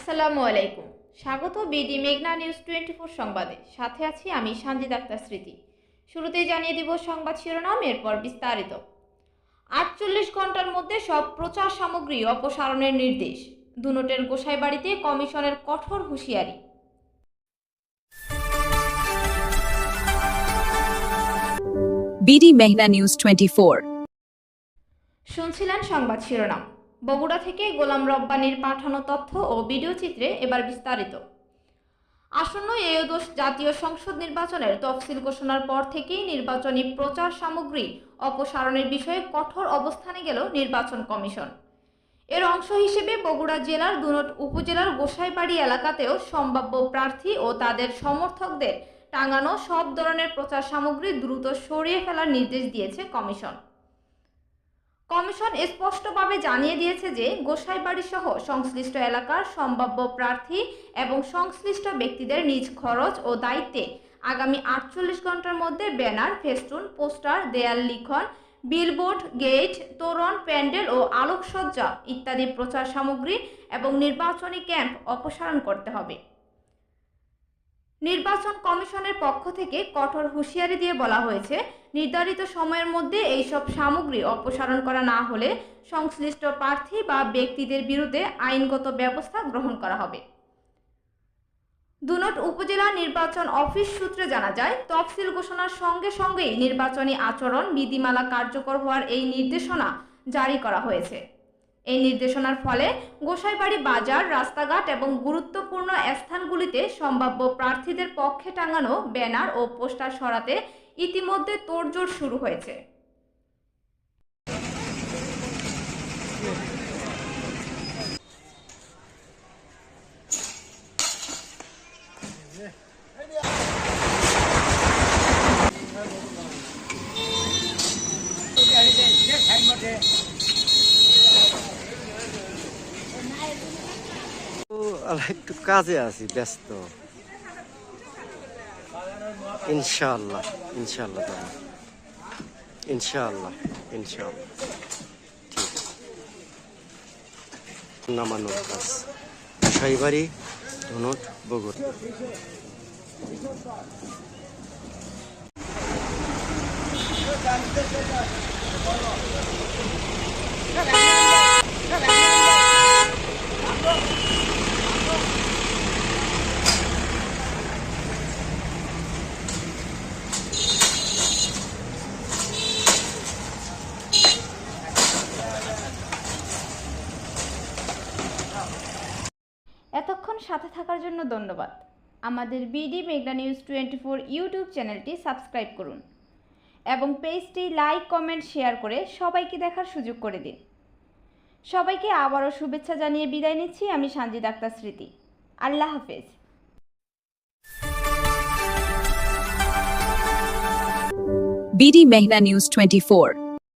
আসসালামু আলাইকুম। স্বাগত বিডি মেঘনা নিউজ টোয়েন্টি ফোর সংবাদে। সাথে আছি আমি সঞ্জিত আক্তার স্মৃতি। শুরুতেই জানিয়ে দিব সংবাদ শিরোনাম এরপর বিস্তারিত। আটচল্লিশ ঘণ্টার মধ্যে সব প্রচার সামগ্রী অপসারণের নির্দেশ। দুনোটের গোসাইবাড়িতে কমিশনের কঠোর হুঁশিয়ারি। BD Mehna News 24. শুনছিলেন সংবাদ শিরোনাম। বগুড়া থেকে গোলাম রব্বানির পাঠানো তথ্য ও ভিডিও চিত্রে এবার বিস্তারিত। আসন্ন এয়দোষ জাতীয় সংসদ নির্বাচনের তফসিল ঘোষণার পর থেকেই নির্বাচনী প্রচার সামগ্রী অপসারণের বিষয়ে কঠোর অবস্থানে গেল নির্বাচন কমিশন। এর অংশ হিসেবে বগুড়া জেলার দুনট উপজেলার গোসাইবাড়ি এলাকাতেও সম্ভাব্য প্রার্থী ও তাদের সমর্থকদের টাঙানো সব ধরনের প্রচার সামগ্রী দ্রুত সরিয়ে ফেলার নির্দেশ দিয়েছে কমিশন। কমিশন স্পষ্টভাবে জানিয়ে দিয়েছে যে গোসাইবাড়ি সহ সংশ্লিষ্ট এলাকার সম্ভাব্য প্রার্থী এবং সংশ্লিষ্ট ব্যক্তিদের নিজ খরচ ও দায়িত্বে আগামী আটচল্লিশ ঘণ্টার মধ্যে ব্যানার, ফেস্টুন, পোস্টার, দেয়াল লিখন, বিলবোর্ড, গেট, তোরণ, প্যান্ডেল ও আলোকসজ্জা ইত্যাদি প্রচার সামগ্রী এবং নির্বাচনী ক্যাম্প অপসারণ করতে হবে। নির্বাচন কমিশনের পক্ষ থেকে কঠোর হুঁশিয়ারি দিয়ে বলা হয়েছে, নির্ধারিত সময়ের মধ্যে এইসব সামগ্রী অপসারণ করা না হলে সংশ্লিষ্ট প্রার্থী বা ব্যক্তিদের বিরুদ্ধে আইনগত ব্যবস্থা গ্রহণ করা হবে। দুনট উপজেলা নির্বাচন অফিস সূত্রে জানা যায়, তফসিল ঘোষণার সঙ্গে সঙ্গেই নির্বাচনী আচরণ, বিধিমালা কার্যকর হওয়ার এই নির্দেশনা জারি করা হয়েছে। এই নির্দেশনার ফলে গোসাইবাড়ি বাজার রাস্তাঘাট এবং গুরুত্বপূর্ণ স্থানগুলিতে সম্ভাব্য প্রার্থীদের পক্ষে টাঙানো ব্যানার ও পোস্টার সরাতে ইতিমধ্যে তোড়জোড় শুরু হয়েছে। ও, আল্লাহ, একটু কাজে আছি ব্যস্ত। ইনশাআল্লাহ ইনশাআল্লাহ দাদা ইনশাআল্লাহ ইনশাআল্লাহ। ঠিক। কাজ। সাইবাড়ি ধনুট বগুড়। এতক্ষণ সাথে থাকার জন্য ধন্যবাদ। আমাদের বিডি মেগনা নিউজ টোয়েন্টি ফোর ইউটিউব চ্যানেলটি সাবস্ক্রাইব করুন এবং পেজটি লাইক, কমেন্ট, শেয়ার করে সবাইকে দেখার সুযোগ করে দিন। সবাইকে আবারও শুভেচ্ছা জানিয়ে বিদায় নিচ্ছি। আমি সানজিদ আক্তার স্মৃতি। আল্লাহ হাফেজ। BD Mehna News 24.